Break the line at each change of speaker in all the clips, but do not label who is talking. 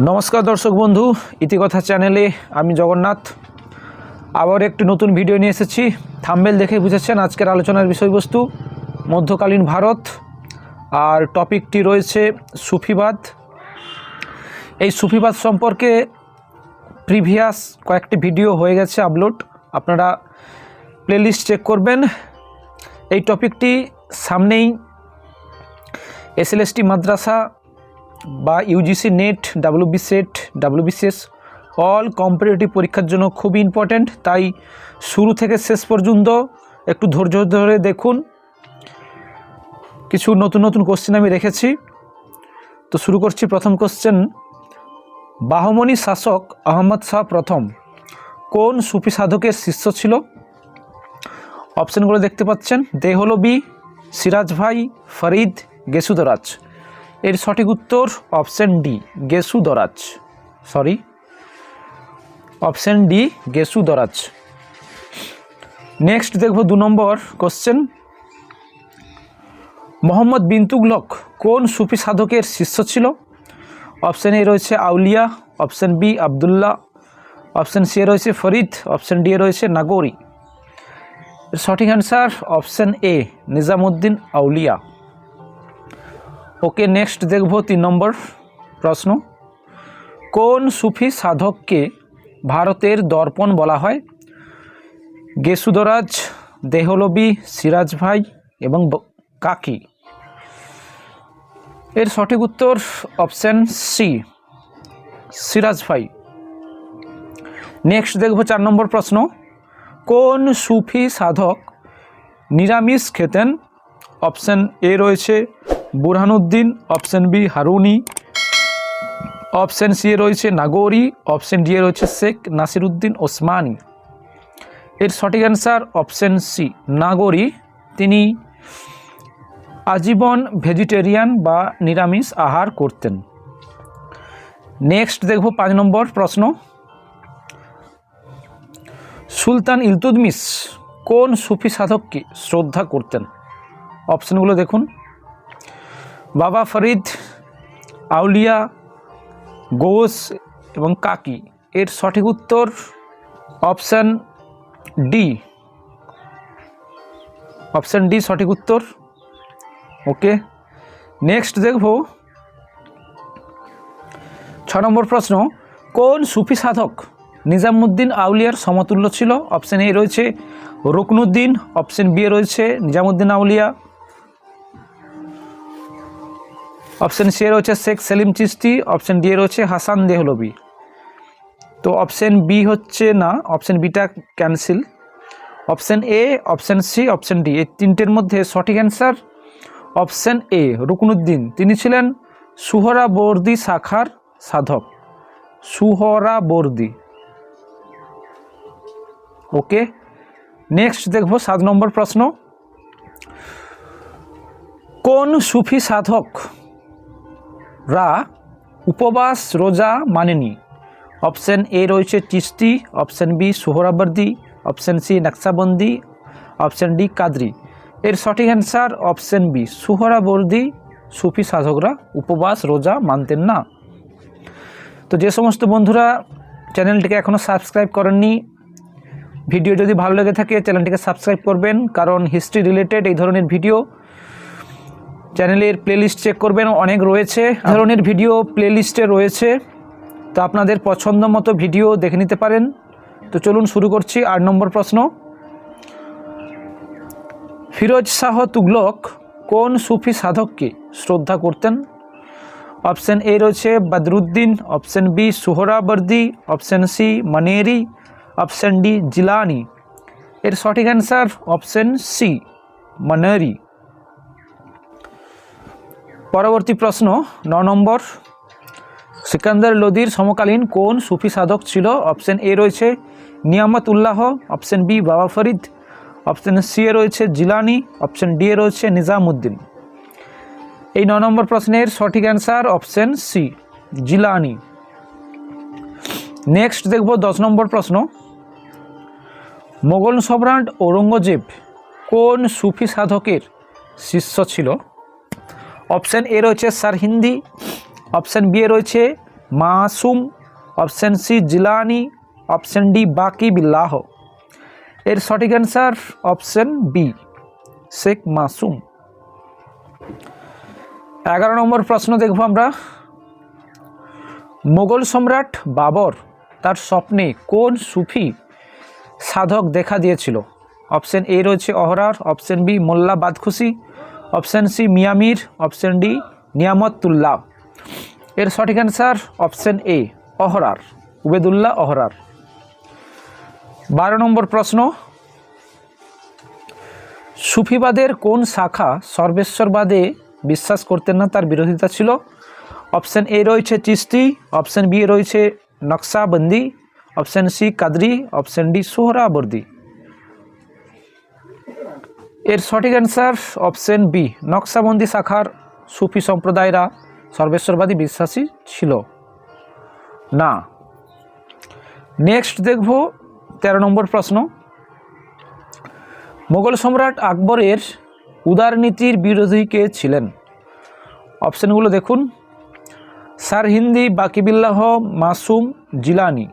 নমস্কার দর্শক বন্ধু, ইতিকথা চ্যানেলে আমি জগন্নাথ। আবার একটি নতুন ভিডিও নিয়ে এসেছি। থাম্বেল দেখে বুঝেছেন আজকের আলোচনার বিষয়বস্তু, মধ্যকালীন ভারত। আর টপিকটি রয়েছে সুফিবাদ। এই সুফিবাদ সম্পর্কে প্রিভিয়াস কয়েকটি ভিডিও হয়ে গেছে আপলোড। আপনারা প্লেলিস্ট চেক করবেন। এই টপিকটি সামনেই এসএলএসটি মাদ্রাসা বা UGC NET WB SET WBCS all competitive পরীক্ষার জন্য খুবই ইম্পর্ট্যান্ট তাই শুরু থেকে শেষ পর্যন্ত একটু ধৈর্য ধরে দেখুন। কিছু নতুন নতুন কোশ্চেন আমি রেখেছি। তো শুরু করছি প্রথম কোশ্চেন বাহমনি শাসক আহমদ শাহ প্রথম কোন সুফি সাধকের শিষ্য ছিল? অপশানগুলো দেখতে পাচ্ছেন। দে দেহলবি সিরাজ ভাই, ফরিদ, গেসুদরাজ। এর সঠিক উত্তর option D, Gesu Daraz. Sorry, option D, Gesu Daraz. Next দেখব দু নম্বর কোশ্চেন মোহাম্মদ বিন তুগলক কোন সুফি সাধকের শিষ্য ছিল? অপশান এ রয়েছে Auliya, option B Abdullah, option C রয়েছে ফরিদ, অপশান ডি রয়েছে নাগরি। সঠিক answer option A, Nizamuddin Auliya. Okay next দেখব তিন নম্বর প্রশ্ন। কোন সুফি সাধককে ভারতের দর্পণ বলা হয়? গেসুদরাজ দেহলবি সিরাজ ভাই এবং কাকি। এর সঠিক উত্তর অপশান সি সিরাজ ভাই নেক্সট দেখব চার নম্বর প্রশ্ন। কোন সুফি সাধক নিরামিষ খেতেন? অপশান এ রয়েছে Burhanuddin option B Haruni option C এ রয়েছে নাগরি অপশান ডি এ রয়েছে শেখ নাসিরুদ্দিন ওসমানী। এর সঠিক অ্যান্সার অপশান সি নাগরি। তিনি আজীবন ভেজিটেরিয়ান বা নিরামিষ আহার করতেন। নেক্সট দেখব পাঁচ নম্বর প্রশ্ন। সুলতান ইলতুদমিস কোন সুফি সাধককে শ্রদ্ধা করতেন? অপশানগুলো দেখুন। বাবা ফরিদ, আউলিয়া, গোস এবং কাকি। এর সঠিক উত্তর অপশান ডি। অপশান ডি সঠিক উত্তর। ওকে, নেক্সট দেখব। ছ নম্বর প্রশ্ন, কোন সুফি সাধক নিজামুদ্দিন আউলিয়ার সমতুল্য ছিল? অপশান এ রয়েছে রুকনুদ্দিন, অপশান বি রয়েছে নিজামুদ্দিন আউলিয়া। অপশান সি রয়েছে শেখ সেলিম চিস্তি অপশান ডি রয়েছে হাসান দেহলবি তো অপশান বি হচ্ছে না option beta cancel option A option C option D এই তিনটের মধ্যে সঠিক অ্যান্সার অপশান এ রুকনুদ্দিন, তিনি ছিলেন সুহরাবর্দী শাখার সাধক। সুহরাবর্দী ওকে নেক্সট দেখব সাত নম্বর প্রশ্ন। কোন সুফি সাধক রা, উপবাস, রোজা মানেনি। অপশান এ রয়েছে Chishti option B Suhrawardi, option C Naqshbandi option D Qadri. এর সঠিক অ্যান্সার অপশান বি, সুহরাবর্দি। সুফি সাধকরা উপবাস, রোজা মানতেন না। তো যে সমস্ত বন্ধুরা চ্যানেলটিকে এখনও সাবস্ক্রাইব করেননি, ভিডিও যদি ভালো লেগে থাকে চ্যানেলটিকে সাবস্ক্রাইব করবেন, কারণ হিস্ট্রি রিলেটেড এই ধরনের ভিডিও চ্যানেলের প্লেলিস্ট চেক করবেন, অনেক রয়েছে। ধরনের ভিডিও প্লেলিস্টে রয়েছে। তো আপনাদের পছন্দ মতো ভিডিও দেখে নিতে পারেন। তো চলুন শুরু করছি। আট নম্বর প্রশ্ন। ফিরোজ শাহ তুগলক কোন সুফি সাধককে শ্রদ্ধা করতেন? অপশান এ রয়েছে Badruddin, option B Suhrawardi option C Maneri, option D Jilani. এর সঠিক অ্যান্সার অপশান সি মানেরি। পরবর্তী প্রশ্ন, ন নম্বর, সিকান্দার লোদির সমকালীন কোন সুফি সাধক ছিল? অপশন এ রয়েছে নিয়ামত উল্লাহ অপশন বি বাবা ফরিদ, অপশন সি এ রয়েছে জিলানি, অপশন ডি এ রয়েছে নিজামুদ্দিন। এই ন নম্বর প্রশ্নের সঠিক answer option C, Jilani. Next দেখব দশ নম্বর প্রশ্ন। মোগল সম্রাট ঔরঙ্গজেব কোন সুফি সাধকের শিষ্য ছিল? অপশান এ রয়েছে সারহিন্দি অপশান বি এ রয়েছে Masum option C Jilani option D Baqi Billah. এর সঠিক answer option B Sheikh Masum. এগারো নম্বর প্রশ্ন দেখব আমরা। মোগল সম্রাট বাবর তার স্বপ্নে কোন সুফি সাধক দেখা দিয়েছিল? অপশান এ রয়েছে Ahrar option B Mulla Badakhshi option C, মিয়ামির, option D, Niamatullah. এর সঠিক অ্যান্সার অপশান এ, অহরার, উবেদুল্লাহ অহরার। বারো নম্বর প্রশ্ন, সুফিবাদের কোন শাখা সর্বেশ্বরবাদে বিশ্বাস করতেন না, তার বিরোধিতা ছিল? অপশান এ রয়েছে চিস্তি, অপশান বি রয়েছে Naqshbandi, option C Qadri, option D Suhrawardi. এর সঠিক অ্যান্সার অপশন বি নকশাবন্দি শাখার সুফি সম্প্রদায়রা সর্বেশ্বরবাদী বিশ্বাসী ছিল। না। নেক্সট দেখব তেরো নম্বর প্রশ্ন। মোগল সম্রাট আকবরের উদারনীতির বিরোধী কে ছিলেন? অপশানগুলো দেখুন। স্যার হিন্দি, বাকিবিল্লাহ, মাসুম, জিলানি।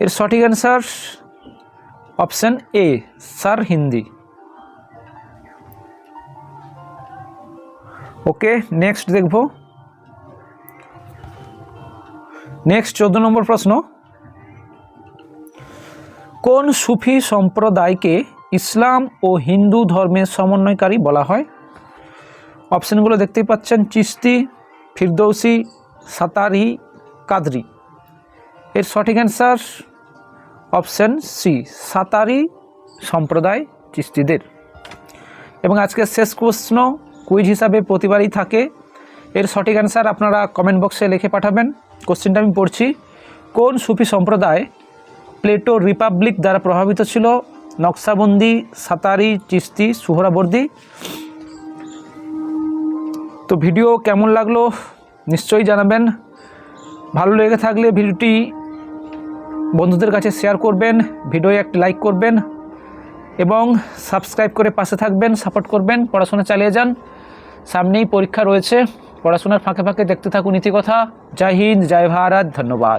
এর সঠিক answer option A Sirhindi. Okay next দেখব। নেক্সট চোদ্দ নম্বর প্রশ্ন। কোন সুফি সম্প্রদায়কে ইসলাম ও হিন্দু ধর্মের সমন্বয়কারী বলা হয়? অপশনগুলো দেখতেই পাচ্ছেন, চিস্তি, ফিরদৌসি, সাতারি, কাদরি। এর সঠিক অ্যান্সার অপশন সি সাতারি সম্প্রদায় চিস্তিদের। এবং আজকে শেষ প্রশ্ন কুইজ হিসাবে প্রতিবারই থাকে। এর সঠিক অ্যান্সার আপনারা কমেন্ট বক্সে লিখে পাঠাবেন। কোশ্চেনটা আমি পড়ছি, কোন সুফি সম্প্রদায় প্লেটো রিপাবলিক দ্বারা প্রভাবিত ছিল? নকশাবন্দি, সাতারি, চিস্তি, সুহরাবর্দি? তো ভিডিও কেমন লাগল নিশ্চয়ই জানাবেন। ভালো লেগে থাকলে ভিডিওটি বন্ধুদের কাছে শেয়ার করবেন ভিডিও একটি লাইক করবেন এবং সাবস্ক্রাইব করে পাশে থাকবেন সাপোর্ট করবেন, পড়াশোনা চালিয়ে যান। সামনেই পরীক্ষা রয়েছে। পড়াশোনার ফাঁকে ফাঁকে দেখতে থাকুন নীতিকথা জয় হিন্দ জয় ভারত ধন্যবাদ।